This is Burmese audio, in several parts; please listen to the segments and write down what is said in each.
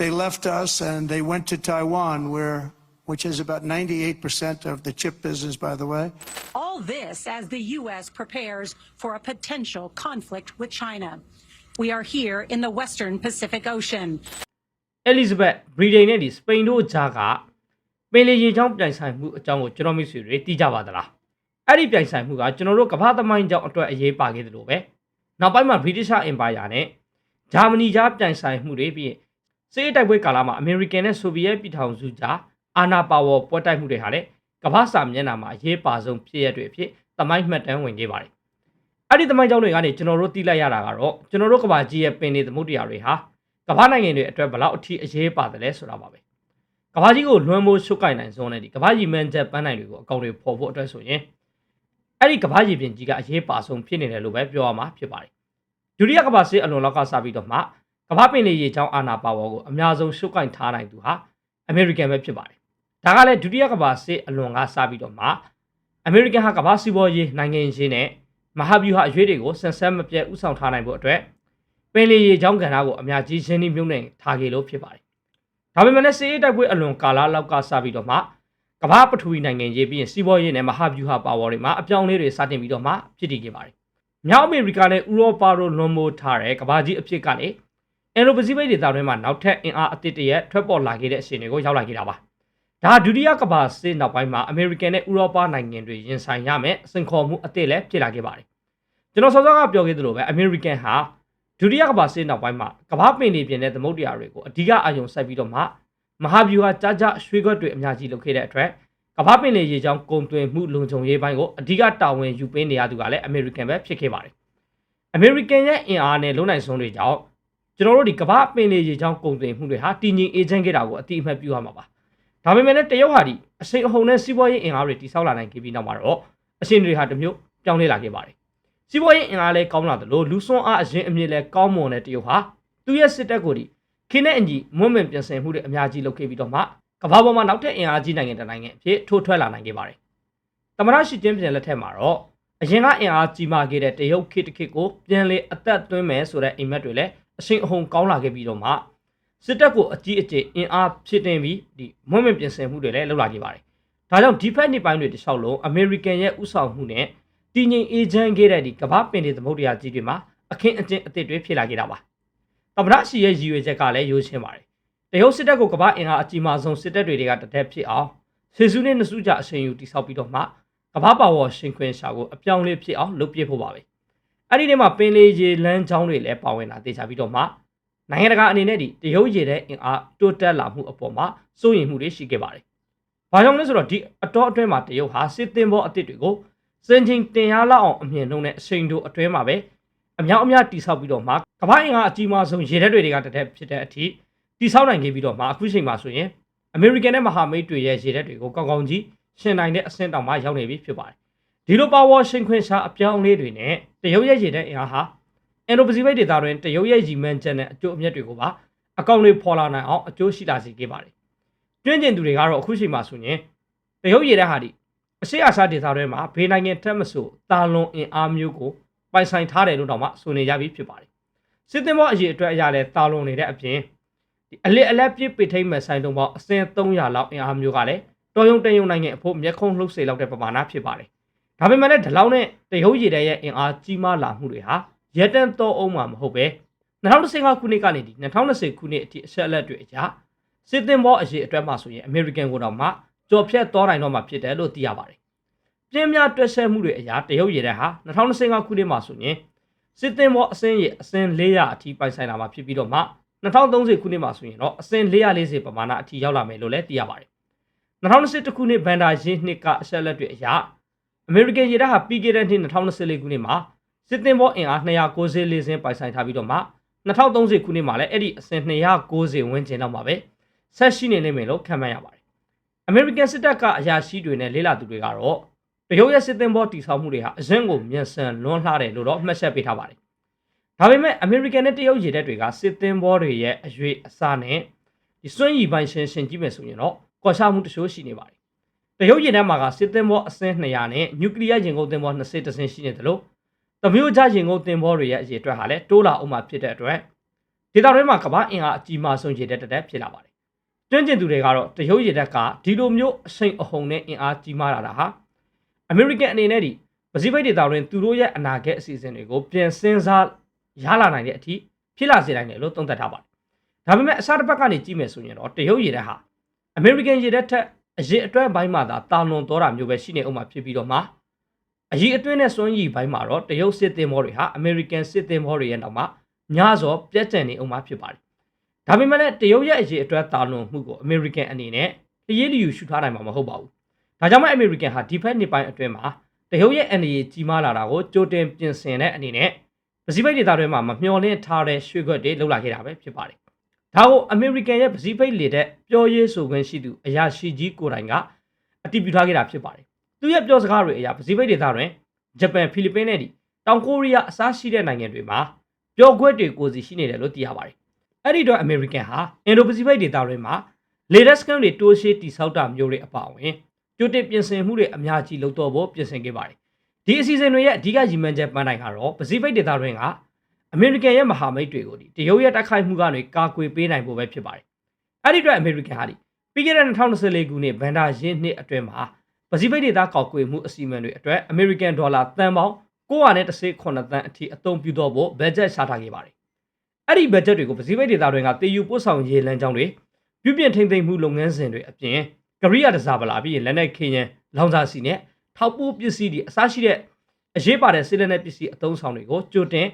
they left us and they went to Taiwan, where, which is about 98% of the chip business, by the way. All this as the U.S. prepares for a potential conflict with China. We are here in the Western Pacific Ocean. အဲလီဇဘက်ဗြိတိန်နဲ့ဒီစပိန်တို့ကြားကပင်လယ်ရေချောင်းပြိုင်ဆိုင်မှုအကြောင်းကိုကျွန်တော်မိတ်ဆွေတွေသိကြပါသလားအဲ့ဒီပြိုင်ဆိုင်မှုကကျွန်တော်တို့ကမ္ဘာသမိုင်းကြောင်းအတွက်အရေးပါခဲ့တယ်လို့ပဲနောက်ပိုင်းမှာ British Empire နဲ့ဂျာမနီကြားပြိုင်ဆိုင်မှုတွေပြီး စစ်အေးတိုက်ပွဲကာလမှာ American နဲ့ Soviet ပြည်ထောင်စုကြားအာဏာပါဝါပွဲတိုက်မှုတွေဟာလည်းကမ္ဘာစာမျက်နှာမှာအရေးပါဆုံးဖြစ်ရတွေအဖြစ်သမိုင်းမှတ်တမ်းဝင်ခဲ့ပါတယ်အဲ့ဒီသမိုင်းကြောင်းတွေကနေကျွန်တော်တို့သိလိုက်ရတာကတော့ကျွန်တော်တို့ကမ္ဘာကြီးရဲ့ပင်လေသမုဒ္ဒရာတွေဟာကမ္ဘာနိုင်ငံတွေအတွက်ဘယ်လောက်အထိအရေးပါတယ်လဲဆိုတာပါပဲကမ္ဘာကြီးကိုလွှမ်းမိုးရှုပ်ကိုင်နိုင်စွမ်းတဲ့ဒီကမ္ဘာကြီးမှန်ချက်ပန်းနိုင်တွေကိုအကောင့်တွေပေါ်ဖို့အတွက်ဆိုရင်အဲ့ဒီကမ္ဘာကြီးပြင်ကြီးကအရေးပါဆုံးဖြစ်နေတယ်လို့ပဲပြောရမှာဖြစ်ပါတယ်ဒုတိယကမ္ဘာစစ်အလွန်လောက်ကစပြီးတော့မှ ကမ္ဘာပင်လေရေချောင်းအာဏာပါဝါကိုအများဆုံးရှုပ်ကိုင်ထားနိုင်သူဟာအမေရိကန်ပဲဖြစ်ပါတယ်ဒါကလည်းဒုတိယကမ္ဘာစစ်အလွန်ကစပြီးတော့မှအမေရိကန်ဟာကမ္ဘာစီးပွားရေးနိုင်ငံရေးနဲ့မဟာဗျူဟာအရွေးတွေကိုဆန်ဆက်မပြတ်ဥဆောင်ထားနိုင်ဖို့အတွက်ပင်လေရေချောင်းကဏ္ဍကိုအများကြီးရှင်းနှီးမြုံနှံထားခဲ့လို့ဖြစ်ပါတယ်။ဒါပေမဲ့လည်းစစ်ရေးတိုက်ပွဲအလွန်ကာလလောက်ကစပြီးတော့မှကမ္ဘာပထဝီနိုင်ငံရေးပြီးရင်စီးပွားရေးနဲ့မဟာဗျူဟာပါဝါတွေမှာအပြောင်းအလဲတွေစတင်ပြီးတော့မှဖြစ်တည်ခဲ့ပါတယ်။မြောက်အမေရိကနဲ့ဥရောပတို့လွန်မိုးထားတဲ့ကမ္ဘာကြီးအဖြစ်ကလည်း အင်ဒိုပစိဖိတ်ဒေသတွင်းမှာနောက်ထပ်အင်အားအသစ်တရက်ထွက်ပေါ်လာခဲ့တဲ့အခြေအနေကိုရောက်လာခဲ့တာပါ။ဒါဒုတိယကမ္ဘာစစ်နောက်ပိုင်းမှာအမေရိကန်နဲ့ဥရောပနိုင်ငံတွေရင်ဆိုင်ရမယ်စင်ခေါ်မှုအသစ်လည်းဖြစ်လာခဲ့ပါတယ်။ကျွန်တော်စောစောကပြောခဲ့သလိုပဲအမေရိကန်ဟာဒုတိယကမ္ဘာစစ်နောက်ပိုင်းမှာကမ္ဘာပင်တွေပြင်တဲ့သမုဒ္ဒရာတွေကိုအဓိကအာရုံစိုက်ပြီးတော့မှမဟာဗျူဟာကြားကြားရွှေခွက်တွေအများကြီးလုပ်ခဲ့တဲ့အတွက်ကမ္ဘာပင်လေရေချောင်းကုန်သွယ်မှုလုံခြုံရေးပိုင်းကိုအဓိကတာဝန်ယူပေးနေရသူကလည်းအမေရိကန်ပဲဖြစ်ခဲ့ပါတယ်။အမေရိကန်ရဲ့အင်အားနဲ့လုံနိုင်စွမ်းတွေကြောင့် ကျွန်တော်တို့ဒီကမ္ဘာပင်လေရေချောင်းကုန်သွယ်မှုတွေဟာတည်ငြိမ်အေးချမ်းခဲ့တာကိုအတိအမှတ်ပြုရမှာပါ။ဒါပေမဲ့လည်းတရုတ်ဟာဒီအစိမ်အဟုန်နဲ့စီးပွားရေးအင်အားတွေတိစောက်လာနိုင်ခဲ့ပြီးနောက်မှာတော့အရှင်တွေဟာတမျိုးပြောင်းလဲလာခဲ့ပါတယ်။စီးပွားရေးအင်အားလည်းကောင်းလာသလိုလူစွမ်းအားအရင်အမြင့်လည်းကောင်းမွန်တဲ့တရုတ်ဟာသူ့ရဲ့စစ်တပ်ကိုဒီခင်းတဲ့အညီမွန့်မင်ပြင်ဆင်မှုတွေအများကြီးလုပ်ခဲ့ပြီးတော့မှကမ္ဘာပေါ်မှာနောက်ထပ်အင်အားကြီးနိုင်ငံတစ်နိုင်ငံအဖြစ်ထိုးထွက်လာနိုင်ခဲ့ပါတယ်။သမရရှိချင်းပြန်လက်ထက်မှာတော့အရင်ကအင်အားကြီးမာခဲ့တဲ့တရုတ်ခေတ်တစ်ခေတ်ကိုပြန်လေအသက်သွင်းမယ်ဆိုတဲ့အိမ်မက်တွေလည်း အရှင်အဟုန်ကောင်းလာခဲ့ပြီးတော့မှစစ်တပ်ကိုအကြီးအကျယ်အင်အားဖြစ်တင်ပြီးဒီမွန့်မင်ပြင်ဆင်မှုတွေလည်းလုပ်လာခဲ့ပါတယ်။ဒါကြောင့်ဒီဖက်နှစ်ပိုင်းတွေတခြားလုံးအမေရိကန်ရဲ့ဥဆောင်မှုနဲ့တည်ငြိမ်အေးချမ်းခဲ့တဲ့ဒီကမ္ဘာပင်တွေသမုဒ္ဒရာကြီးတွေမှာအခင်းအကျင်းအသစ်တွေဖြစ်လာခဲ့တာပါ။သမရရှိရဲ့ရည်ရွယ်ချက်ကလည်းရိုးရှင်းပါတယ်။တရုတ်စစ်တပ်ကိုကမ္ဘာအင်အားအကြီးမားဆုံးစစ်တပ်တွေကတတက်ဖြစ်အောင်ဆေစုနဲ့နစုကြအရှင်ယူတိဆောက်ပြီးတော့မှကမ္ဘာပါဝါရှင်ခွင်ရှာကိုအပြောင်းလဲဖြစ်အောင်လုပ်ပြဖို့ပါပဲ။ အဲ့ဒီထဲမှာပင်လေရေလမ်းကြောင်းတွေလည်းပါဝင်လာတေချာပြီးတော့မှနိုင်ငံတကာအနေနဲ့ဒီတရုတ်ရေတဲ့အင်အားတိုးတက်လာမှုအပေါ်မှာစိုးရိမ်မှုတွေရှိခဲ့ပါတယ်။ဘာကြောင့်လဲဆိုတော့ဒီအတော်အတွင်းမှာတရုတ်ဟာစစ်သင်္ဘောအသစ်တွေကိုစင်ချင်းတင်ရလောက်အောင်အမြင်နှုံးနဲ့အချိန်တို့အတွင်းမှာပဲအများအများတိဆောက်ပြီးတော့မှကမ္ဘာအင်အားအကြီးမားဆုံးရေတပ်တွေကတတက်ဖြစ်တဲ့အထိတိဆောက်နိုင်ခဲ့ပြီးတော့မှအခုချိန်မှာဆိုရင်အမေရိကန်နဲ့မဟာမိတ်တွေရဲ့ရေတပ်တွေကိုကောင်းကောင်းကြီးရှင်နိုင်တဲ့အဆင့်တောင်မှရောက်နေပြီဖြစ်ပါတယ်ဒီလိုပါဝါရှင်ခွင်ရှာအပြောင်းအလဲတွေနဲ့ တရုတ်ရဲ့ရေတပ်အင်အားဟာအင်ဒိုပစိဖိတ်ဒေသတွင်တရုတ်ရဲ့ရည်မှန်းချက်နဲ့အကျိုးအမြတ်တွေကိုပါအကောင့်တွေပေါ်လာနိုင်အောင်အကျိုးရှိလာစေခဲ့ပါတယ်တွင်းကျင်သူတွေကတော့အခုချိန်မှာဆိုရင်တရုတ်ရေတပ်ဟာဒီအရှိအာရှဒေသတွင်းမှာဘေးနိုင်ငံထက်မဆိုတာလွန်အင်အားမျိုးကိုပိုင်ဆိုင်ထားတယ်လို့တော့မှဆိုနေကြပြီဖြစ်ပါတယ်စစ်သင်္ဘောအရေးအတွက်အရာလဲတာလွန်နေတဲ့အပြင်ဒီအလစ်အလက်ပြစ်ပိထိမ့်မဲ့ဆိုင်တုံးပေါင်းအစင်300လောက်အင်အားမျိုးကလည်းတော်ရုံတန်ရုံနိုင်ငံအဖို့မျက်ခုံးလှုပ်စေလောက်တဲ့ပမာဏဖြစ်ပါတယ် ဒါပေမဲ့လည်းဒီလောက်နဲ့တရုတ်ရည်တဲ့ရဲ့အင်အားကြီးမားလာမှုတွေဟာရက်တန်တော့အောင်မှာမဟုတ်ပဲ2015ခုနှစ်ကနေဒီ2020ခုနှစ်အထိအဆက်အလက်တွေအရစစ်သင်္ဘောအရေးအတွက်မှဆိုရင်အမေရိကန်ကိုတော့မှကြော်ဖြတ်သွားနိုင်တော့မှဖြစ်တယ်လို့သိရပါတယ်ပြင်းများတွက်ဆက်မှုတွေအရာတရုတ်ရည်တဲ့ဟာ2025ခုနှစ်မှာဆိုရင်စစ်သင်္ဘောအစင်းရအစင်း400အထိပိုင်ဆိုင်လာမှာဖြစ်ပြီးတော့မှ2030ခုနှစ်မှာဆိုရင်တော့အစင်း440ပမာဏအထိရောက်လာမယ်လို့လည်းသိရပါတယ်2021ခုနှစ်ဘန်ဒါရင်းနှစ်ကအဆက်လက်တွေအရာ အမေရိကန်ရေတပ်ဟာပြီးခဲ့တဲ့နှစ်2024ခုနှစ်မှာစစ်သင်္ဘောအင်အား294စင်းပိုင်ဆိုင်ထားပြီးတော့မှ2030ခုနှစ်မှာလည်းအဲ့ဒီအစင်း290ဝန်းကျင်လောက်မှာပဲဆက်ရှိနေနေမယ်လို့ခန့်မှန်းရပါတယ်အမေရိကန်စစ်တပ်ကအရာရှိတွေနဲ့လေးလာသူတွေကတော့တရုတ်ရဲ့စစ်သင်္ဘောတည်ဆောက်မှုတွေဟာအရင်ကမြန်ဆန်လွန်းလှတယ်လို့တော့မှတ်ချက်ပေးထားပါတယ်ဒါပေမဲ့အမေရိကန်နဲ့တရုတ်ရေတပ်တွေကစစ်သင်္ဘောတွေရဲ့အရွေအစားနဲ့ဒီစွန့်ရည်ပိုင်းရှင်းရှင်းကြည့်မယ်ဆိုရင်တော့ကော်ရှာမှုတချို့ရှိနေပါတယ် တရုတ်ရေတပ်မှာကစစ်သင်္ဘောအစင်း200နဲ့နျူကလ িয়ার ရင်ကုန်သင်္ဘော20တစင်းရှိနေတယ်လို့တမျိုးကြရင်ကုန်သင်္ဘောတွေရဲ့အရေးအတွက်ဟာလည်းတိုးလာအောင်မှဖြစ်တဲ့အတွက်ဒေသတွင်းမှာကမ္ဘာအင်အားအကြီးမားဆုံးရေတပ်တက်တက်ဖြစ်လာပါတယ်။တွင်းကျင်သူတွေကတော့တရုတ်ရေတပ်ကဒီလိုမျိုးအစိမ်အဟုန်နဲ့အင်အားကြီးမားလာတာဟာအမေရိကန်အနေနဲ့ဒီပစိဖိတ်ဒေသတွင်းသူတို့ရဲ့အနာဂတ်အစီအစဉ်တွေကိုပြန်စင်းစားရလာနိုင်တဲ့အထိဖြစ်လာစေနိုင်တယ်လို့သုံးသပ်ထားပါတယ်။ဒါပေမဲ့အစားတစ်ပတ်ကနေကြည့်မယ်ဆိုရင်တော့တရုတ်ရေတပ်ဟာအမေရိကန်ရေတပ်ထက် အရေးအတွက်ဘိုင်းမှာသာတာလွန်တော်တာမျိုးပဲရှိနေအောင်မှာဖြစ်ပြီးတော့မှအရေးအတွင်းနဲ့စွန့်ရည်ဘိုင်းမှာတော့တရုတ်စစ်သင်္ဘောတွေဟာအမေရိကန်စစ်သင်္ဘောတွေရဲ့နောက်မှာညစောပြတ်ကျန်နေအောင်မှာဖြစ်ပါတယ်။ဒါပေမဲ့လည်းတရုတ်ရဲ့အရေးအတွက်တာလွန်မှုကိုအမေရိကန်အနေနဲ့တရေလျူရှုထားနိုင်မှာမဟုတ်ပါဘူး။ဒါကြောင့်မို့အမေရိကန်ဟာဒီဖက်နှစ်ပိုင်းအတွင်းမှာတရုတ်ရဲ့အနေကြီးကြီးမားလာတာကိုကြိုတင်ပြင်ဆင်တဲ့အနေနဲ့ပစိဖိတ်ဒေသတွင်းမှာမမျှော်လင့်ထားတဲ့ရွှေခွက်တွေလှုပ်လာခဲ့တာပဲဖြစ်ပါတယ်။ ဒါကိုအမေရိကန်ရဲ့ပစိဖိတ်လေတဲ့ပြောရေးဆိုခွင့်ရှိသူအရာရှိကြီးကိုယ်တိုင်ကအတည်ပြုထားခဲ့တာဖြစ်ပါတယ်။သူရဲ့ပြောစကားတွေအရပစိဖိတ်ဒေသတွင်ဂျပန်ဖိလစ်ပင်းနဲ့ဒီတောင်ကိုရီးယားအစားရှိတဲ့နိုင်ငံတွေမှာပျော်ခွက်တွေကိုစီရှိနေတယ်လို့သိရပါတယ်။အဲ့ဒီတော့အမေရိကန်ဟာအင်ဒိုပစိဖိတ်ဒေသတွင်မှာလေဒက်စကန်တွေတိုးရှိတိဆောက်တာမျိုးတွေအပါအဝင်ကြိုတင်ပြင်ဆင်မှုတွေအများကြီးလုပ်တော့ဖို့ပြင်ဆင်ခဲ့ပါတယ်။ဒီအစီအစဉ်တွေရဲ့အဓိကရည်မှန်းချက်ပန်းတိုင်ကတော့ပစိဖိတ်ဒေသတွင်က အမေရိကန်ရဲ့မဟာမိတ်တွေကိုဒီတရုတ်ရဲ့တိုက်ခိုက်မှုကနေကာကွယ်ပေးနိုင်ဖို့ပဲဖြစ်ပါတယ်။အဲ့ဒီအတွက်အမေရိကန်ဟာဒီပြီးခဲ့တဲ့2024ခုနှစ်ဗန်ဒါရင်းနှစ်အတွင်းမှာပစိဖိတ်ဒေသကောက်ကွယ်မှုအစီအမံတွေအတွက်အမေရိကန်ဒေါ်လာတန်ပေါင်း918သန်းအထိအသုံးပြုတော့ဖို့ဘတ်ဂျက်ရှာထားခဲ့ပါတယ်။အဲ့ဒီဘတ်ဂျက်တွေကိုပစိဖိတ်ဒေသတွင်ကတည်ယူပို့ဆောင်ရေးလမ်းကြောင်းတွေပြုပြင်ထိန်းသိမ်းမှုလုပ်ငန်းစဉ်တွေအပြင်ကရိယာတစားပလာပြီးလက်နက်ခင်းရန်လောင်စာစီနဲ့ထောက်ပိုးပစ္စည်းတွေအစရှိတဲ့အရေးပါတဲ့စစ်လက်နက်ပစ္စည်းအသုံးဆောင်တွေကိုကြိုတင်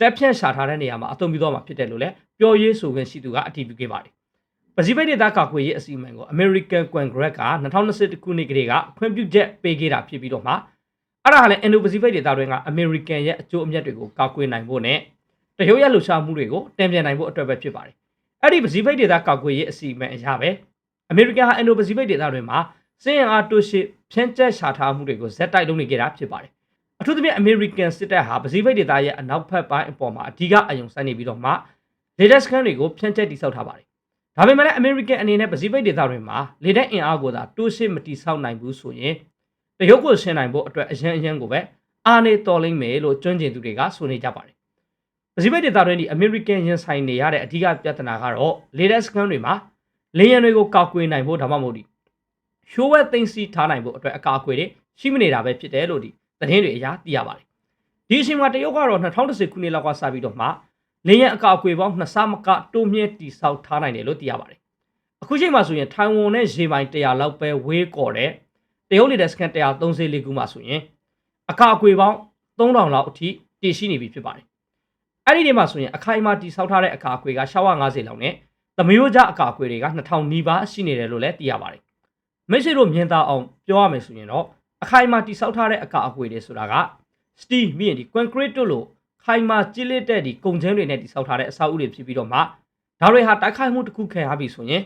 တက်ဖြန့်ရှာထားတဲ့နေရာမှာအသုံးပြုတော့မှာဖြစ်တယ်လို့လည်းပြောရေးဆိုခွင့်ရှိသူကအတည်ပြုခဲ့ပါတယ်။ပစိဖိတ်ဒေသကာကွယ်ရေးအစီအမံကို American Congress က2021ခုနှစ်ကလေးကခွင့်ပြုချက်ပေးခဲ့တာဖြစ်ပြီးတော့မှအဲ့ဒါဟာလည်း Indo-Pacific ဒေသတွင်းက American ရဲ့အကျိုးအမြတ်တွေကိုကာကွယ်နိုင်ဖို့နဲ့တရုတ်ရဲ့လှုပ်ရှားမှုတွေကိုတံပြန်နိုင်ဖို့အတွက်ပဲဖြစ်ပါတယ်။အဲ့ဒီ Pacific ဒေသကာကွယ်ရေးအစီအမံအရာပဲ American ဟာ Indo-Pacific ဒေသတွင်းမှာစင်ရအားတိုးရှိဖြန့်ကျက်ရှာထားမှုတွေကိုဇက်တိုက်လုပ်နေကြတာဖြစ်ပါတယ်။ အထူးသဖြင့် American စစ်တပ်ဟာ Pacific ဒေသရဲ့အနောက်ဘက်ပိုင်းအပေါ်မှာအဓိကအယုံဆိုင်နေပြီးတော့မှ latest scan တွေကိုဖြန့်ကျက်တိစောက်ထားပါတယ်။ဒါပေမဲ့လည်း American အနေနဲ့ Pacific ဒေသတွင်းမှာလေတဲ့အင်အားကိုသာတိုးရှိမတိဆောက်နိုင်ဘူးဆိုရင်တရုတ်ကိုရှင်းနိုင်ဖို့အတွက်အရန်အရန်ကိုပဲအာနေတော်လိမ့်မယ်လို့ကျွမ်းကျင်သူတွေကဆိုနေကြပါတယ်။ပစိဖိတ်ဒေသတွင်းဒီ American ရင်ဆိုင်နေရတဲ့အဓိကပြဿနာကတော့ latest scan တွေမှာလေယာဉ်တွေကိုကောက်ကွေးနိုင်ဖို့ဒါမှမဟုတ်ဒီရှိုးဝဲသိမ်းစီထားနိုင်ဖို့အတွက်အကာအကွယ်တွေရှိမနေတာပဲဖြစ်တယ်လို့ဒီ သတင်းတွေအရသိရပါတယ်။ဒီအချိန်မှာတရုတ်ကတော့2010ခုနှစ်လောက်ကစပြီးတော့မှလေယာဉ်အကာအကွယ်ပေါင်းနှစ်ဆမကတိုးမြင့်တိဆောက်ထားနိုင်တယ်လို့သိရပါတယ်။အခုချိန်မှာဆိုရင်ထိုင်ဝမ်နဲ့ရေပိုင်100လောက်ပဲဝေးကော်တဲ့တရုတ်လေတပ်စကန်134ခုမှဆိုရင်အကာအကွယ်ပေါင်း3000လောက်အထိတည်ရှိနေပြီဖြစ်ပါတယ်။အဲ့ဒီနေမှာဆိုရင်အခိုင်အမာတိဆောက်ထားတဲ့အကာအကွယ်ကရှာဝ50လောက်နဲ့သမယိုးကြအကာအကွယ်တွေက2000နီးပါးရှိနေတယ်လို့လည်းသိရပါတယ်။မိတ်ဆွေတို့မြင်သာအောင်ပြောရမယ်ဆိုရင်တော့ အခိုင်အမာတိဆောက်ထားတဲ့အကာအကွယ်တွေဆိုတာက steel မြင့်ဒီ concrete တို့လို့ခိုင်မာကြည်လစ်တဲ့ဒီကုန်ချမ်းတွေနဲ့တိဆောက်ထားတဲ့အဆောက်အဦတွေဖြစ်ပြီးတော့မှဒါတွေဟာတိုက်ခိုက်မှုတစ်ခုခံရပြီဆိုရင်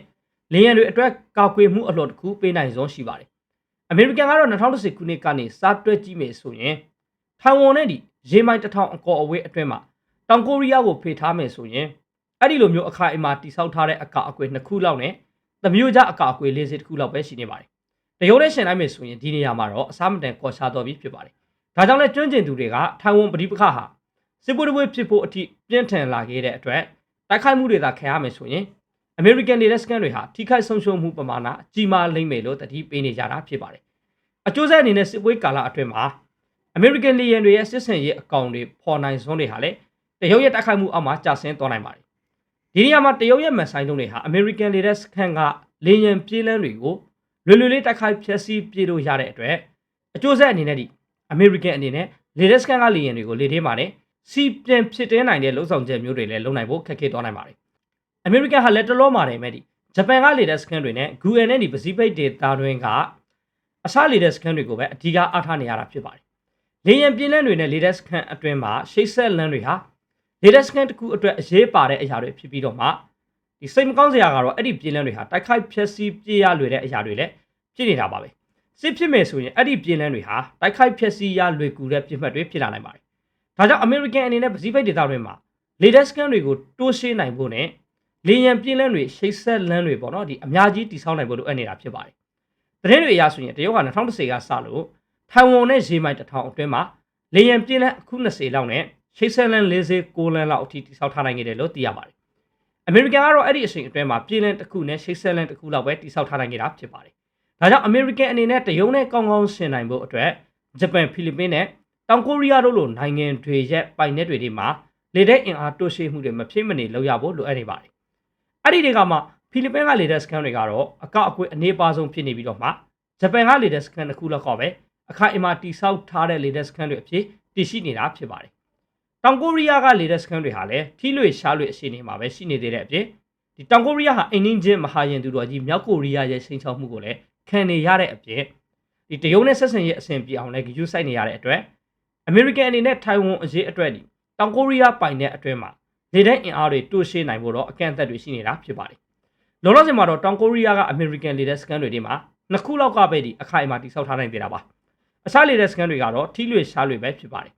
လေယာဉ်တွေအတွက်ကာကွယ်မှုအလှော်တစ်ခုပေးနိုင်စွမ်းရှိပါတယ်။အမေရိကန်ကတော့2010ခုနှစ်ကနေစတွက်ကြည့်မယ်ဆိုရင်ထိုင်ဝမ်နဲ့ဒီရေမိုင်တစ်ထောင်အကော်အဝေးအတွင်းမှာတောင်ကိုရီးယားကိုဖေထားမယ်ဆိုရင်အဲ့ဒီလိုမျိုးအခါအမာတိဆောက်ထားတဲ့အကာအကွယ်နှစ်ခုလောက်နဲ့သမမျိုးကြအကာအကွယ်လေးစစ်တစ်ခုလောက်ပဲရှိနေပါတယ်။ တရုတ်နဲ့ရှင်လိုက်မယ်ဆိုရင်ဒီနေရာမှာတော့အစားမတန်ကော်ရှားတော်ပြီဖြစ်ပါတယ်။ဒါကြောင့်လဲကျွမ်းကျင်သူတွေကထိုင်ဝမ်ပဋိပက္ခဟာစစ်ပွဲတစ်ပွဲဖြစ်ဖို့အထိပြင်းထန်လာခဲ့တဲ့အတွက်တိုက်ခိုက်မှုတွေသာခံရမယ်ဆိုရင် American နေတဲ့ scan တွေဟာထိခိုက်ဆုံးရှုံးမှုပမာဏကြီးမားလိမ့်မယ်လို့တတိပေးနေကြတာဖြစ်ပါတယ်။အကျိုးဆက်အနေနဲ့စစ်ပွဲကာလအတွင်းမှာ American လေယာဉ်တွေရဲ့စစ်ဆင်ရေးအကောင့်တွေပေါ်နိုင်စွမ်းတွေဟာလည်းတရုတ်ရဲ့တိုက်ခိုက်မှုအောက်မှာကျဆင်းသွားနိုင်ပါတယ်။ဒီနေရာမှာတရုတ်ရဲ့မန်ဆိုင်လုံးတွေဟာ American လေတဲ့ scan ကလေယာဉ်ပြေးလမ်းတွေကို လွယ်လွယ်လေးတိုက်ခိုက်ဖျက်ဆီးပြေးလို့ရတဲ့အတွက်အကျိုးဆက်အနေနဲ့ဒီ American အနေနဲ့လေတဲ့ scan ကလေယာဉ်တွေကိုလေထဲမှာနဲ့စီပြန်ဖြစ်တင်းနိုင်တဲ့လုံဆောင်ချက်မျိုးတွေလည်းလုံနိုင်ဖို့ခက်ခဲသွားနိုင်ပါတယ်။ American ဟာလက်တလောမှာတယ်မဲ့ဒီဂျပန်ကလေတဲ့ scan တွေနဲ့ Google နဲ့ဒီ Pacific Data တွင်ကအစားလေတဲ့ scan တွေကိုပဲအဓိကအားထားနေရတာဖြစ်ပါတယ်။လေယာဉ်ပြင်းလန်းတွေနဲ့ latest scan အတွင်းမှာရှိတ်ဆက်လန်းတွေဟာ latest scan တစ်ခုအတွက်အရေးပါတဲ့အရာတွေဖြစ်ပြီးတော့မှ ဒီစိတ်မကောင်းစရာကတော့အဲ့ဒီပြင်းလန်းတွေဟာတိုက်ခိုက်ဖျက်ဆီးပြေးရလွယ်တဲ့အရာတွေလည်းဖြစ်နေတာပါပဲ။စစ်ဖြစ်မယ်ဆိုရင်အဲ့ဒီပြင်းလန်းတွေဟာတိုက်ခိုက်ဖျက်ဆီးရလွယ်ကူတဲ့ပြစ်မှတ်တွေဖြစ်လာနိုင်ပါတယ်။ဒါကြောင့် American အနေနဲ့ Pacific ဒေသတွင်းမှာ latest scan တွေကိုတိုးရှင်းနိုင်ဖို့နဲ့လေယာဉ်ပြင်းလန်းတွေရှိတ်ဆက်လန်းတွေပေါ့နော်ဒီအများကြီးတည်ဆောက်နိုင်ဖို့လိုအပ်နေတာဖြစ်ပါတယ်။သတင်းတွေအရဆိုရင်တရုတ်က2010ကစလို့ထိုင်ဝမ်နဲ့ရေမိုင်တစ်ထောင်အတွင်းမှာလေယာဉ်ပြင်းလန်းအခု20လောက်နဲ့ရှိတ်ဆက်လန်း40ကိုလန်းလောက်အထိတည်ဆောက်ထားနိုင်ခဲ့တယ်လို့သိရပါတယ် အမေရိကန်ကတော့အဲ့ဒီအချိန်အတွင်းမှာပြည်လန်တစ်ခုနဲ့ရှိတ်ဆက်လန်တစ်ခုလောက်ပဲတိစောက်ထားနိုင်ခဲ့တာဖြစ်ပါတယ်။ဒါကြောင့်အမေရိကန်အနေနဲ့တရုတ်နဲ့ကောင်းကောင်းဆင်နိုင်ဖို့အတွက်ဂျပန်ဖိလစ်ပင်းနဲ့တောင်ကိုရီးယားတို့လိုနိုင်ငံတွေရဲ့ပိုင်နက်တွေဒီမှာလေတဲ့အင်အားတိုးရှိမှုတွေမဖြစ်မနေလုပ်ရဖို့လိုအပ်နေပါတယ်။အဲ့ဒီတွေကမှဖိလစ်ပင်းကလေတဲ့စကန်တွေကတော့အကောက်အကွေအနေပါဆုံးဖြစ်နေပြီးတော့မှဂျပန်ကလေတဲ့စကန်တစ်ခုလောက်တော့ပဲအခိုင်အမာတိစောက်ထားတဲ့လေတဲ့စကန်တွေအဖြစ်တည်ရှိနေတာဖြစ်ပါတယ်။ တောင်ကိုရီးယားကလေတဲ့စကန်တွေဟာလည်းထီးလွေရှားလွေအခြေအနေမှာပဲရှိနေသေးတဲ့အပြင်ဒီတောင်ကိုရီးယားဟာအိမ်နင်းချင်းမဟာရင်သူတော်ကြီးမြောက်ကိုရီးယားရဲ့ချိန်ချောက်မှုကိုလည်းခံနေရတဲ့အပြင်ဒီတရုတ်နဲ့ဆက်ဆံရေးအဆင်ပြေအောင်လည်းယူဆိုင်နေရတဲ့အတွက်အမေရိကန်အနေနဲ့ထိုင်ဝမ်အရေးအတွက်ဒီတောင်ကိုရီးယားပိုင်တဲ့အတွင်းမှာလေတဲ့အင်အားတွေတိုးရှင်းနိုင်ဖို့တော့အကန့်အသတ်တွေရှိနေတာဖြစ်ပါတယ်။လောလောဆယ်မှာတော့တောင်ကိုရီးယားကအမေရိကန်လေတဲ့စကန်တွေဒီမှာနှစ်ခုလောက်ကပဲဒီအခိုင်အမာတိစောက်ထားနိုင်သေးတာပါ။အခြားလေတဲ့စကန်တွေကတော့ထီးလွေရှားလွေပဲဖြစ်ပါတယ်။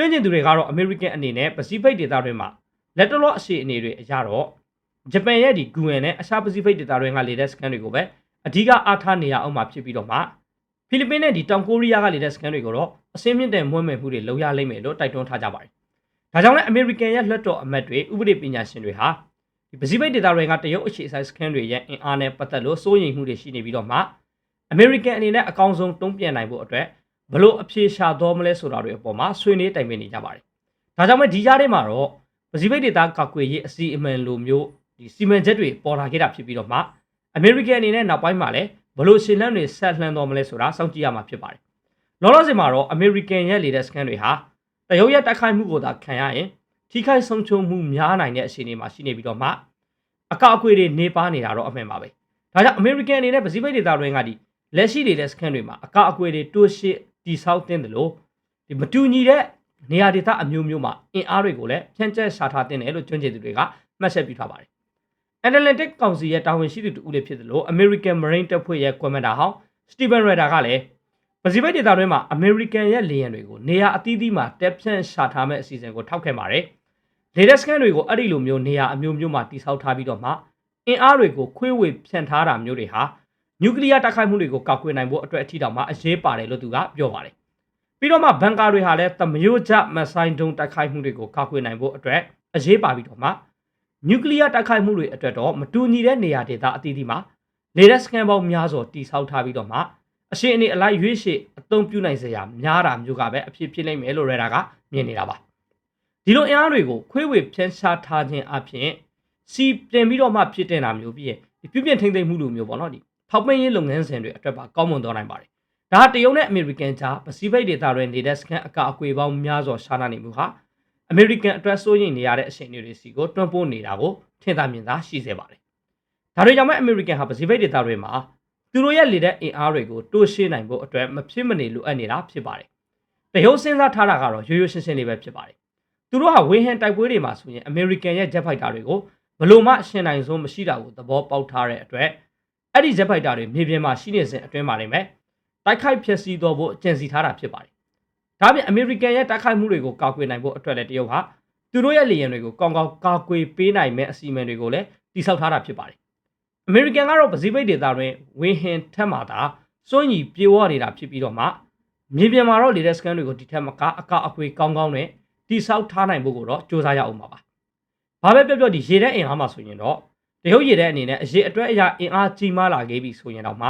ကျွမ်းကျင်သူတွေကတော့အမေရိကန်အနေနဲ့ပစိဖိတ်ဒေသတွေမှာလက်တလောအရှိအနေတွေအရတော့ဂျပန်ရဲ့ဒီဂူအန်နဲ့အခြားပစိဖိတ်ဒေသတွေကလေတဲ့စကန်တွေကိုပဲအဓိကအားထားနေရအောင်မှာဖြစ်ပြီးတော့မှဖိလစ်ပင်းနဲ့ဒီတောင်ကိုရီးယားကလေတဲ့စကန်တွေကိုတော့အစင်းမြင့်တဲ့မွမ်းမယ်မှုတွေလုပ်ရလိမ့်မယ်လို့တိုက်တွန်းထားကြပါတယ်။ဒါကြောင့်လည်းအမေရိကန်ရဲ့လွှတ်တော်အမတ်တွေဥပဒေပညာရှင်တွေဟာဒီပစိဖိတ်ဒေသတွေကတရုတ်အခြေစိုက်စကန်တွေရဲ့အင်အားနဲ့ပတ်သက်လို့စိုးရိမ်မှုတွေရှိနေပြီးတော့မှအမေရိကန်အနေနဲ့အကောင်းဆုံးတုံ့ပြန်နိုင်ဖို့အတွက် ဘလို့အဖြေရှာတော်မလဲဆိုတာတွေအပေါ်မှာဆွေးနွေးတိုင်ပင်နေကြပါတယ်။ဒါကြောင့်မဲဒီကြားထဲမှာတော့ပစိဖိတ်ဒေသကောက်ွယ်ရေးအစီအမံလိုမျိုးဒီစီမံချက်တွေပေါ်လာခဲ့တာဖြစ်ပြီးတော့မှအမေရိကန်အနေနဲ့နောက်ပိုင်းမှာလည်းဘလို့ရှင်လန်းတွေဆက်လှမ်းတော်မလဲဆိုတာစောင့်ကြည့်ရမှာဖြစ်ပါတယ်။လောလောဆယ်မှာတော့အမေရိကန်ရဲ့လေတဲ့စကန်တွေဟာတရုတ်ရဲ့တိုက်ခိုက်မှုကိုသာခံရရင်ထိခိုက်ဆုံးရှုံးမှုများနိုင်တဲ့အခြေအနေမှာရှိနေပြီးတော့မှအကောက်အကွေတွေနေပါနေတာတော့အမှန်ပါပဲ။ဒါကြောင့်အမေရိကန်အနေနဲ့ပစိဖိတ်ဒေသတွင်းကဒီလက်ရှိနေတဲ့စကန်တွေမှာအကောက်အကွေတွေတိုးရှိ တိဆောက်တင်တယ်လို့ဒီမတူညီတဲ့နေရာဒေသအမျိုးမျိုးမှာအင်အားတွေကိုလည်းဖြန့်ကျက်ရှာထားတင်တယ်လို့ကျွမ်းကျင်သူတွေကမှတ်ချက်ပြုထားပါတယ်။ Atlantic Council ရဲ့တာဝန်ရှိသူတူဦးလေးဖြစ်တယ်လို့ American Marine တပ်ဖွဲ့ရဲ့ကွန်မန်ဒါဟောင်း Stephen Redder ကလည်းပစိဖိတ်ဒေသတွင်းမှာ American ရဲ့လေယာဉ်တွေကိုနေရာအသီးသီးမှာတက်ဖြန့်ရှာထားမဲ့အစီအစဉ်ကိုထောက်ခံပါတယ်။ latest scan တွေကိုအဲ့ဒီလိုမျိုးနေရာအမျိုးမျိုးမှာတိစောက်ထားပြီးတော့မှအင်အားတွေကိုခွေးဝေဖြန့်ထားတာမျိုးတွေဟာ နျူကလ িয়ার တိုက်ခိုက်မှုတွေကိုကောက်ကွယ်နိုင်ဖို့အတွက်အထီတောင်မှအရေးပါတယ်လို့သူကပြောပါတယ်။ပြီးတော့မှဘန်ကာတွေဟာလည်းတမယို့ကြမဆိုင်တုံတိုက်ခိုက်မှုတွေကိုကောက်ကွယ်နိုင်ဖို့အတွက်အရေးပါပြီးတော့မှနျူကလ িয়ার တိုက်ခိုက်မှုတွေအတွက်တော့မတူညီတဲ့နေရာဒေသအသီးသီးမှာ latest scan ပေါင်းများစွာတိစောက်ထားပြီးတော့မှအရှင်အနေအလိုက်ရွေးရှေ့အသုံးပြုနိုင်စရာများတာမျိုးကပဲအဖြစ်ဖြစ်နိုင်မယ်လို့ရတာကမြင်နေတာပါဒီလိုအင်အားတွေကိုခွေးဝေဖြန်းရှားထားခြင်းအပြင်စီပြင်ပြီးတော့မှဖြစ်တင်တာမျိုးပြီးရင်ဒီပြုပြင်ထိမ့်သိမ့်မှုလိုမျိုးပေါ့နော်ဒီ ထောက်ပံ့ရေးလုပ်ငန်းစဉ်တွေအတွက်ပါကောင်းမွန်သွားနိုင်ပါတယ်ဒါတရုတ်နဲ့အမေရိကန်ကြားပစိဖိတ်ဒေသတွင်နေတဲ့စကန်အကာအကွေပေါင်းများစွာရှားနာနေမှုဟာအမေရိကန်အတွက်စိုးရိမ်နေရတဲ့အချိန်တွေစီကိုတွန်းပို့နေတာကိုထင်သာမြင်သာရှိစေပါတယ်ဒါတွေကြောင့်မဲအမေရိကန်ဟာပစိဖိတ်ဒေသတွေမှာသူတို့ရဲ့လေတဲ့အင်အားတွေကိုတိုးရှင်းနိုင်ဖို့အတွက်မဖြစ်မနေလိုအပ်နေတာဖြစ်ပါတယ်။တရုတ်စဉ်းစားထားတာကတော့ရိုးရိုးရှင်းရှင်းလေးပဲဖြစ်ပါတယ်။သူတို့ဟာဝေဟန်တိုက်ပွဲတွေမှာဆိုရင်အမေရိကန်ရဲ့ဂျက်ဖိုက်တာတွေကိုဘလို့မှရှင်းနိုင်ဆုံးမရှိတာကိုသဘောပေါက်ထားတဲ့အတွက် အဲ့ဒီဂျက်ဖိုက်တာတွေမြေပြင်မှာရှိနေစဉ်အတွင်းမှာနေမယ်တိုက်ခိုက်ဖျက်ဆီးတော့ဖို့အကြံစီထားတာဖြစ်ပါတယ်။ဒါပြင်အမေရိကန်ရဲ့တိုက်ခိုက်မှုတွေကိုကာကွယ်နိုင်ဖို့အတွက်လည်းတရုတ်ဟာသူတို့ရဲ့လေယာဉ်တွေကိုကောင်းကောင်းကာကွယ်ပေးနိုင်မဲ့အစီအမံတွေကိုလည်းတိစောက်ထားတာဖြစ်ပါတယ်။အမေရိကန်ကတော့ပစိဖိတ်ဒေသတွင်ဝင်းဟင်ထက်မှသာစွန့်ညီပြေဝနေတာဖြစ်ပြီးတော့မှမြေပြင်မှာတော့လေတဲ့စကန်တွေကိုဒီထက်မကအကောက်အကွေကောင်းကောင်းနဲ့တိဆောက်ထားနိုင်ဖို့ကိုတော့စ조사ရအောင်ပါပါ။ဘာပဲပြောပြောဒီရေတဲ့အင်အားမှာဆိုရင်တော့ တရုတ်ရေတဲ့အနေနဲ့အရေးအတွက်အရာအင်အားကြီးမားလာခဲ့ပြီဆိုရင်တော့မှ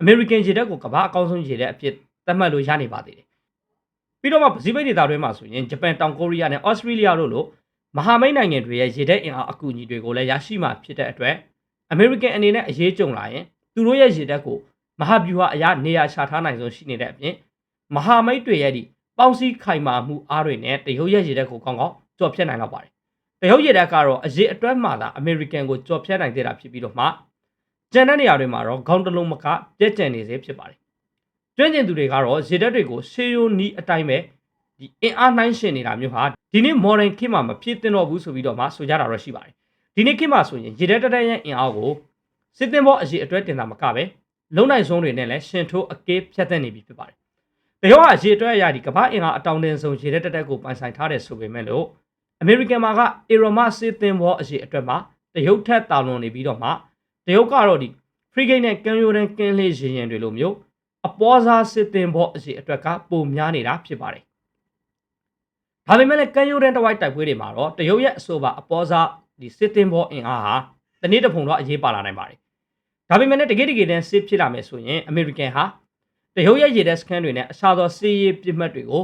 အမေရိကန်ရေတဲ့ကိုကမ္ဘာအကောင်းဆုံးရေတဲ့အဖြစ်သတ်မှတ်လို့ရနေပါသေးတယ်။ပြီးတော့မှပစိဖိတ်ဒေသတွင်းမှာဆိုရင်ဂျပန်တောင်ကိုရီးယားနဲ့ဩစတြေးလျတို့လိုမဟာမိတ်နိုင်ငံတွေရဲ့ရေတဲ့အင်အားအကူအညီတွေကိုလည်းရရှိမှဖြစ်တဲ့အတွက်အမေရိကန်အနေနဲ့အရေးကြုံလာရင်သူတို့ရဲ့ရေတပ်ကိုမဟာဗျူဟာအရာနေရာချထားနိုင်ဆုံးရှိနေတဲ့အပြင်မဟာမိတ်တွေရဲ့ဒီပေါင်းစည်းခိုင်မာမှုအားတွေနဲ့တရုတ်ရဲ့ရေတပ်ကိုကောင်းကောင်းကြော်ဖြတ်နိုင်တော့ပါတယ်။ တရုတ်ရေတပ်ကတော့အရေးအတွက်မှသာအမေရိကန်ကိုကြော်ဖြတ်နိုင်သေးတာဖြစ်ပြီးတော့မှကျန်တဲ့နေရာတွေမှာတော့ခေါင်းတလုံးမကပြက်ကျန်နေစေဖြစ်ပါတယ်။ကျွမ်းကျင်သူတွေကတော့ရေတပ်တွေကိုရှေးရိုးနီးအတိုင်းပဲဒီအင်အားနှိုင်းရှင်နေတာမျိုးဟာဒီနေ့ modern ခေတ်မှာမဖြစ်သင့်တော့ဘူးဆိုပြီးတော့မှဆိုကြတာတော့ရှိပါတယ်။ဒီနေ့ခေတ်မှာဆိုရင်ရေတပ်တရက်ရဲ့အင်အားကိုစစ်တင်ဘောအရေးအတွက်တင်တာမကပဲလုံနိုင်ဆုံးတွေနဲ့လည်းရှင်ထိုးအကေးဖြတ်သက်နေပြီဖြစ်ပါတယ်။တရုတ်ကရေအတွက်အရာဒီကမ္ဘာအင်အားအတောင်တင်ဆုံးရေတပ်တက်တက်ကိုပိုင်ဆိုင်ထားတယ်ဆိုပေမဲ့လို့ အမေရိကန်မှာကအေရိုမစစ်တင်ဘောအရေးအတွက်မှာတရုတ်ထက်တာလွန်နေပြီးတော့မှတရုတ်ကတော့ဒီဖရီဂိတ်နဲ့ကန်ယိုဒန်ကင်းလေးရင်ရင်တွေလိုမျိုးအပေါ်စားစစ်တင်ဘောအရေးအတွက်ကပုံများနေတာဖြစ်ပါတယ်။ဒါပေမဲ့လည်းကန်ယိုဒန်တဝိုက်တိုက်ပွဲတွေမှာတော့တရုတ်ရဲ့အဆိုပါအပေါ်စားဒီစစ်တင်ဘောအင်အားဟာတနေ့တစ်ပုံတော့အရေးပါလာနိုင်ပါတယ်။ဒါပေမဲ့လည်းတကယ်တကယ်တမ်းစစ်ဖြစ်လာမယ်ဆိုရင်အမေရိကန်ဟာတရုတ်ရဲ့ရေတပ်စခန်းတွေနဲ့အခြားသောစစ်ရေးပြစ်မှတ်တွေကို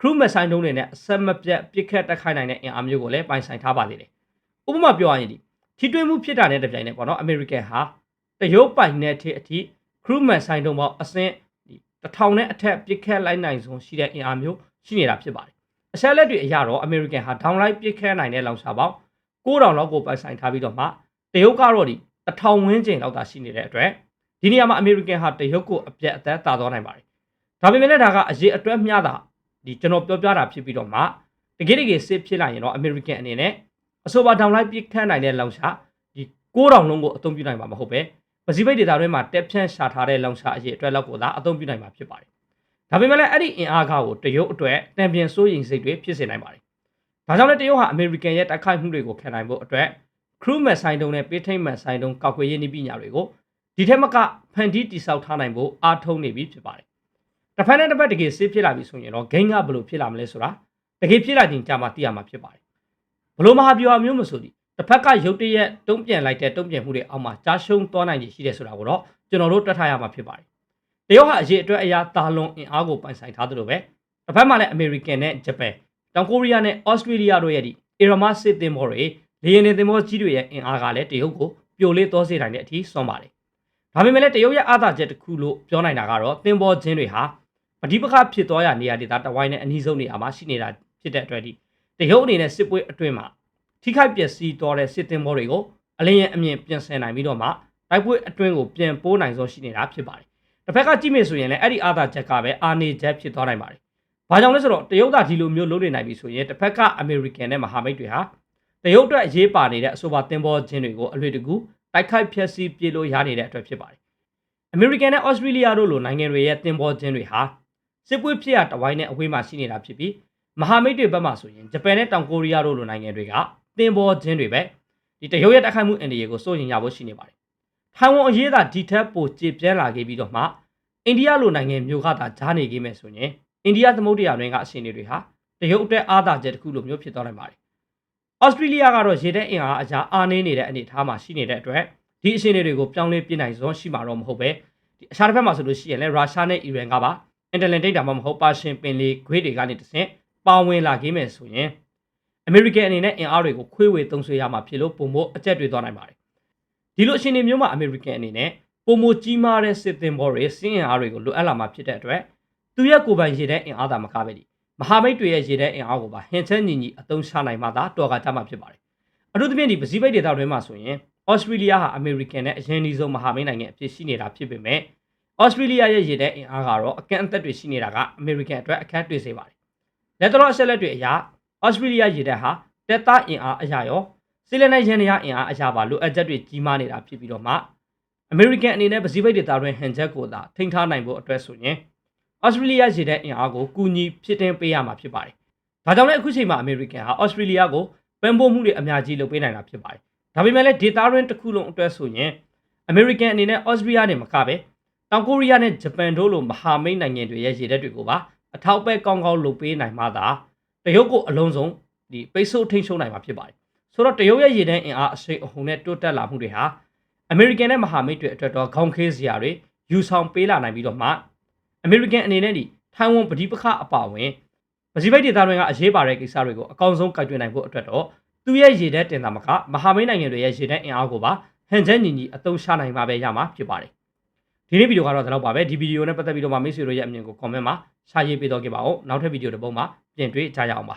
ခရုမက်ဆိုင်တုံးတွေနဲ့အဆက်မပြတ်ပစ်ခတ်တိုက်ခိုက်နိုင်တဲ့အင်အားမျိုးကိုလည်းပိုင်ဆိုင်ထားပါသေးတယ်။ဥပမာပြောရရင်ဒီထိတွေ့မှုဖြစ်တာနဲ့တပြိုင်နက်ပေါ့နော်အမေရိကန်ဟာတရုတ်ပိုင်နယ်ထိအထိခရုမက်ဆိုင်တုံးပေါင်းအဆင့်ဒီတစ်ထောင်နဲ့အထက်ပစ်ခတ်လိုက်နိုင်ဆုံးရှိတဲ့အင်အားမျိုးရှိနေတာဖြစ်ပါတယ်။အဆက်လက်တွေအရတော့အမေရိကန်ဟာဒေါင်လိုက်ပစ်ခတ်နိုင်တဲ့လောင်စာပေါင်း9000လောက်ကိုပိုင်ဆိုင်ထားပြီးတော့မှတရုတ်ကတော့ဒီတစ်ထောင်ဝန်းကျင်လောက်သာရှိနေတဲ့အတွက်ဒီနေရာမှာအမေရိကန်ဟာတရုတ်ကိုအပြတ်အသက်တာသွားနိုင်ပါတယ်။ဒါပေမဲ့လည်းဒါကအရေးအတွက်မျှတာ ဒီကျွန်တော်ပြောပြတာဖြစ်ပြီးတော့မှတကယ်တကယ်စစ်ဖြစ်လာရင်တော့အမေရိကန်အနေနဲ့အဆိုပါဒေါင်လိုက်ပစ်ခတ်နိုင်တဲ့လောင်စာဒီ9000လုံးကိုအသုံးပြုနိုင်မှာမဟုတ်ပဲပစိဖိတ်ဒေသတွင်းမှာတက်ဖြန့်ရှာထားတဲ့လောင်စာအရေးအတွက်လောက်ကိုသာအသုံးပြုနိုင်မှာဖြစ်ပါတယ်။ဒါပေမဲ့လည်းအဲ့ဒီအင်အားကားကိုတရုတ်အတွက်တံပြန်စိုးရိမ်စိတ်တွေဖြစ်စေနိုင်ပါတယ်။ဒါကြောင့်လည်းတရုတ်ဟာအမေရိကန်ရဲ့တိုက်ခိုက်မှုတွေကိုခံနိုင်ဖို့အတွက် crew မဲ့ဆိုင်တုံးနဲ့ပေးထိတ်မဲ့ဆိုင်တုံးကောက်ွယ်ရေးနည်းပညာတွေကိုဒီထက်မကဖန်တီးတိစောက်ထားနိုင်ဖို့အားထုတ်နေပြီဖြစ်ပါတယ်။ တစ်ဖက်နဲ့တစ်ဖက်တကယ်စစ်ဖြစ်လာပြီဆိုရင်တော့ဂိမ်းကဘယ်လိုဖြစ်လာမလဲဆိုတာတကယ်ဖြစ်လာခြင်းကြာမှသိရမှာဖြစ်ပါတယ်။ဘလို့မဟာဗျူဟာမျိုးမဆိုဒီတစ်ဖက်ကရုတ်တရက်တုံးပြန်လိုက်တဲ့တုံးပြန်မှုတွေအောက်မှာကြားရှုံးသွားနိုင်ရရှိတယ်ဆိုတာကိုတော့ကျွန်တော်တို့တွက်ထားရမှာဖြစ်ပါတယ်။တရုတ်ဟာအရေးအတွက်အရာတာလွန်အင်အားကိုပိုင်ဆိုင်ထားသလိုပဲတစ်ဖက်မှာလည်းအမေရိကန်နဲ့ဂျပန်တောင်ကိုရီးယားနဲ့ဩစတြေးလျတို့ရဲ့ဒီအီရမစစ်သင်္ဘောတွေလေယာဉ်နဲ့သင်္ဘောကြီးတွေရဲ့အင်အားကလည်းတရုတ်ကိုပြိုလေးသောစေနိုင်တဲ့အထိစွန့်ပါတယ်။ဒါပေမဲ့လည်းတရုတ်ရဲ့အားသာချက်တစ်ခုလို့ပြောနိုင်တာကတော့သင်္ဘောချင်းတွေဟာ ပဋိပက္ခဖြစ်သွားရနေရာဒေသတဝိုင်းနဲ့အနည်းဆုံးနေရာမှာရှိနေတာဖြစ်တဲ့အတွက်ဒီတရုတ်အနေနဲ့စစ်ပွဲအတွင်းမှာထိခိုက်ပျက်စီးသွားတဲ့စစ်သင်္ဘောတွေကိုအလင်းရဲ့အမြင်ပြင်ဆင်နိုင်ပြီးတော့မှတိုက်ပွဲအတွင်းကိုပြန်ပိုးနိုင်ဆုံးရှိနေတာဖြစ်ပါတယ်။တစ်ဖက်ကကြည့်မယ်ဆိုရင်လည်းအဲ့ဒီအားသာချက်ကပဲအာနေချက်ဖြစ်သွားနိုင်ပါတယ်။ဘာကြောင့်လဲဆိုတော့တရုတ်ကဒီလိုမျိုးလုပ်နေနိုင်ပြီဆိုရင်တစ်ဖက်ကအမေရိကန်နဲ့မဟာမိတ်တွေဟာတရုတ်အတွက်အရေးပါနေတဲ့အဆိုပါသင်္ဘောချင်းတွေကိုအလွေတကူတိုက်ခိုက်ဖျက်ဆီးပြေလို့ရနေတဲ့အတွက်ဖြစ်ပါတယ်။အမေရိကန်နဲ့ဩစတြေးလျတို့လိုနိုင်ငံတွေရဲ့သင်္ဘောချင်းတွေဟာ စစ်ပွဲဖြစ်ရတဝိုင်းနဲ့အဝေးမှာရှိနေတာဖြစ်ပြီးမဟာမိတ်တွေဘက်မှဆိုရင်ဂျပန်နဲ့တောင်ကိုရီးယားတို့လိုနိုင်ငံတွေကသင်္ဘောချင်းတွေပဲဒီတရုတ်ရဲ့တိုက်ခိုက်မှုအန္တရာယ်ကိုစိုးရင်ရဖို့ရှိနေပါတယ်။ထိုင်ဝမ်အရေးသာဒီထက်ပိုကျေပြန့်လာခဲ့ပြီးတော့မှအိန္ဒိယလိုနိုင်ငံမျိုးကသာဂျားနေခဲ့မယ်ဆိုရင်အိန္ဒိယသမုဒ္ဒရာတွင်ကအရှင်တွေဟာတရုတ်အတွက်အားသာချက်တစ်ခုလိုမျိုးဖြစ်သွားနိုင်ပါတယ်။ဩစတြေးလျကတော့ရေတဲ့အင်အားအကြားအားနည်းနေတဲ့အနေအထားမှာရှိနေတဲ့အတွက်ဒီအရှင်တွေကိုပြောင်းလဲပြနိုင်စွမ်းရှိမှာတော့မဟုတ်ပဲဒီအခြားတစ်ဖက်မှာဆိုလို့ရှိရင်လည်းရုရှားနဲ့အီရန်ကပါ အင်တာလန်တိတ်တာမှမဟုတ်ပါရှင်ပင်လီခွေးတွေကနေတဆင့်ပါဝင်လာခဲ့မယ်ဆိုရင်အမေရိကန်အနေနဲ့အင်အားတွေကိုခွေးဝေသုံးဆွဲရမှာဖြစ်လို့ပုံမို့အကျက်တွေသွားနိုင်ပါတယ်ဒီလိုအရှင်တွေမျိုးမှာအမေရိကန်အနေနဲ့ပုံမိုကြီးမားတဲ့စစ်သင်္ဘောတွေစင်းအင်အားတွေကိုလိုအပ်လာမှာဖြစ်တဲ့အတွက်သူရဲ့ကိုယ်ပိုင်ရေတဲ့အင်အားသာမကပဲဒီမဟာမိတ်တွေရဲ့ရေတဲ့အင်အားကိုပါဟန်ချက်ညီညီအသုံးချနိုင်မှသာတော်ကကြမှာဖြစ်ပါတယ်အထူးသဖြင့်ဒီပစိဖိတ်ဒေသတွင်းမှာဆိုရင်ဩစတြေးလျဟာအမေရိကန်နဲ့အရင်အနည်းဆုံးမဟာမိတ်နိုင်ငံအဖြစ်ရှိနေတာဖြစ်ပေမဲ့ ဩစတြေးလျရဲ့ရေတဲ့အင်အားကတော့အကန့်အသတ်တွေရှိနေတာကအမေရိကန်အတွက်အခက်တွေ့စေပါတယ်လက်တော်အဆက်လက်တွေအရဩစတြေးလျရေတပ်ဟာတက်သားအင်အားအရာရောစီလန်နဲ့ရန်ရအင်အားအရာပါလိုအပ်ချက်တွေကြီးမားနေတာဖြစ်ပြီးတော့မှအမေရိကန်အနေနဲ့ပစိဖိတ်ဒေသတွင်းဟန်ချက်ကိုသာထိန်းထားနိုင်ဖို့အတွက်ဆိုရင်ဩစတြေးလျရေတပ်အင်အားကိုကူညီဖြစ်တင်ပေးရမှာဖြစ်ပါတယ်ဒါကြောင့်လည်းအခုချိန်မှာအမေရိကန်ဟာဩစတြေးလျကိုပံ့ပိုးမှုတွေအများကြီးလုပ်ပေးနိုင်တာဖြစ်ပါတယ်ဒါပေမဲ့လည်းဒေတာရင်းတစ်ခုလုံးအတွက်ဆိုရင်အမေရိကန်အနေနဲ့ဩစတြေးလျနဲ့မကပဲ တောင်ကိုရီးယားနဲ့ဂျပန်တို့လိုမဟာမိတ်နိုင်ငံတွေရဲ့ရေတပ်တွေကိုပါအထောက်ပံ့ကောင်းကောင်းလုပ်ပေးနိုင်မှသာတရုတ်ကိုအလုံးစုံဒီပိတ်ဆို့ထိန်းချုပ်နိုင်မှာဖြစ်ပါတယ်ဆိုတော့တရုတ်ရဲ့ရေတပ်အင်အားအစိမ်အဟုန်နဲ့တိုးတက်လာမှုတွေဟာအမေရိကန်နဲ့မဟာမိတ်တွေအတွက်တော့ခေါင်းခဲစရာတွေယူဆောင်ပေးလာနိုင်ပြီးတော့မှအမေရိကန်အနေနဲ့ဒီထိုင်ဝမ်ပဋိပက္ခအပါအဝင်ပစိဖိတ်ဒေသတွင်းကအရေးပါတဲ့ကိစ္စတွေကိုအကောင်းဆုံးကိုင်တွယ်နိုင်ဖို့အတွက်တော့သူ့ရဲ့ရေတပ်တင်တာမကမဟာမိတ်နိုင်ငံတွေရဲ့ရေတပ်အင်အားကိုပါဟန်ချက်ညီညီအသုံးချနိုင်မှာပဲရမှာဖြစ်ပါတယ် ဒီနေ့ဗီဒီယိုကတော့ဒါတော့ပါပဲဒီဗီဒီယိုနဲ့ပတ်သက်ပြီးတော့မှမိတ်ဆွေတို့ရဲ့အမြင်ကို comment မှာရှာရေးပေးတော့ခဲ့ပါဦးနောက်ထပ်ဗီဒီယိုတစ်ပုဒ်မှာပြင်တွေ့ကြရအောင်ပါ